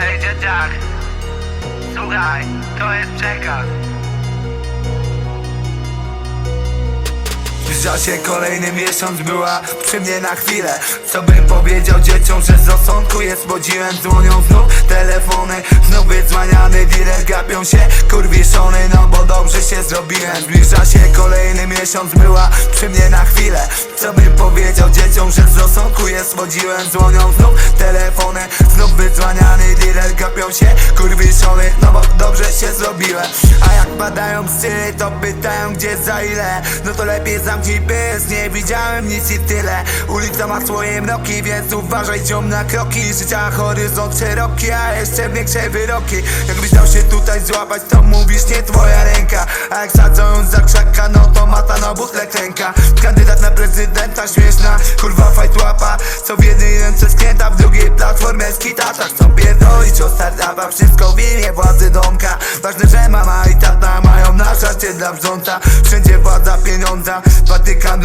Ej dzieciak! Słuchaj, to jest przekaz. Zbliża się kolejny miesiąc, była przy mnie na chwilę. Co bym powiedział dzieciom, że z rozsądku jest Bodziłem dzwonią znów telefony. Znów wydzwaniany dealer gapią się kurwiszony No bo dobrze się zrobiłem. Zbliża się kolejny miesiąc, była przy mnie na chwilę. Co bym powiedział dzieciom, że z rozsądku jest Bodziłem dzwonią znów telefony. Znów gapią się No bo dobrze się zrobiłem. A jak padają psy, to pytają gdzie za ile? No to lepiej zamknij pysk, nie widziałem nic i tyle. Ulica ma swoje mroki, więc uważaj ziom na kroki. Życia horyzont szeroki, a jeszcze większe wyroki. Jakbyś dał się tutaj złapać, to mówisz nie twoja ręka. A jak sadzą ją za krzaka, no to mata na butle klęka. Kandydat na prezydenta, śmieszna, kurwa fajt łapa. Co w jednej ręce skręta, w drugiej platformę skitata Chcą pierdolić o startupa, wszystko w imię władzy domka. Ważne, że mama i tata mają na szacie dla wrząta Wszędzie władza pieniądza, Watykan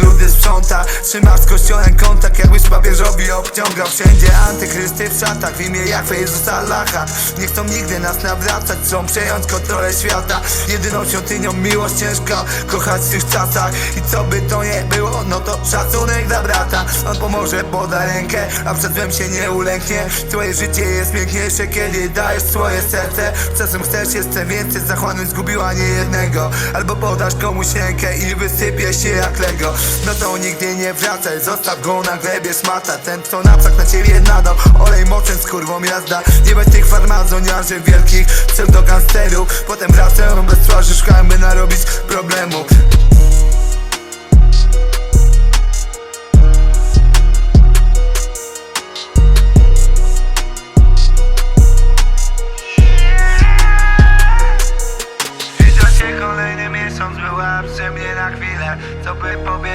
Trzymasz z kościołem kontakt, jakbyś papieżowi obciągał Wszędzie. Antychrysty w szatach, w imię Jachwy Jezusa Allaha. Nie chcą nigdy nas nawracać, chcą przejąć kontrolę świata. Jedyną świątynią miłość ciężko kochać w tych czasach. I co by to nie było, no to szacunek dla brata. On pomoże, poda rękę, a przed się nie ulęknie. Twoje życie jest piękniejsze, kiedy dajesz swoje serce. Czasem chcesz jeszcze więcej, zachłanąć zgubiła nie jednego. Albo podasz komuś rękę i wysypie się jak Lego. No to nigdy nie wracaj, zostaw go na glebie szmata Ten co naprzak na ciebie nadał, olej moczem z kurwą jazda. Nie bądź tych farmazoniarzy wielkich, pseudogangsterów. Potem wracają bez twarzy, szukałem by narobić problemu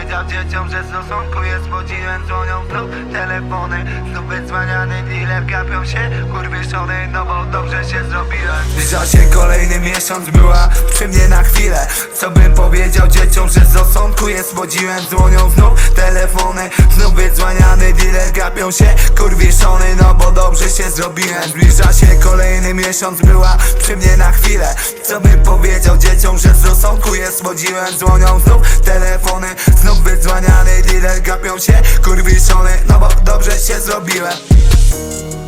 powiedział dzieciom, że z rozsądku jest Bodziłem dzwonią znów telefony Znów wydzwaniany dealer gapią się kurwiszony No bo dobrze się zrobiłem. Się kolejny miesiąc, była przy mnie na chwilę. Co bym powiedział dzieciom, że z rozsądku jest Bodziłem dzwonią znów? Telefony Znów wydzwaniany dealer gapią się kurwiszony No bo dobrze się zrobiłem. Zbliża się kolejny miesiąc, była przy mnie na chwilę. Co bym powiedział dzieciom, że z rozsądku jest Bodziłem dzwonią znów? Telefony wydzwaniany dealer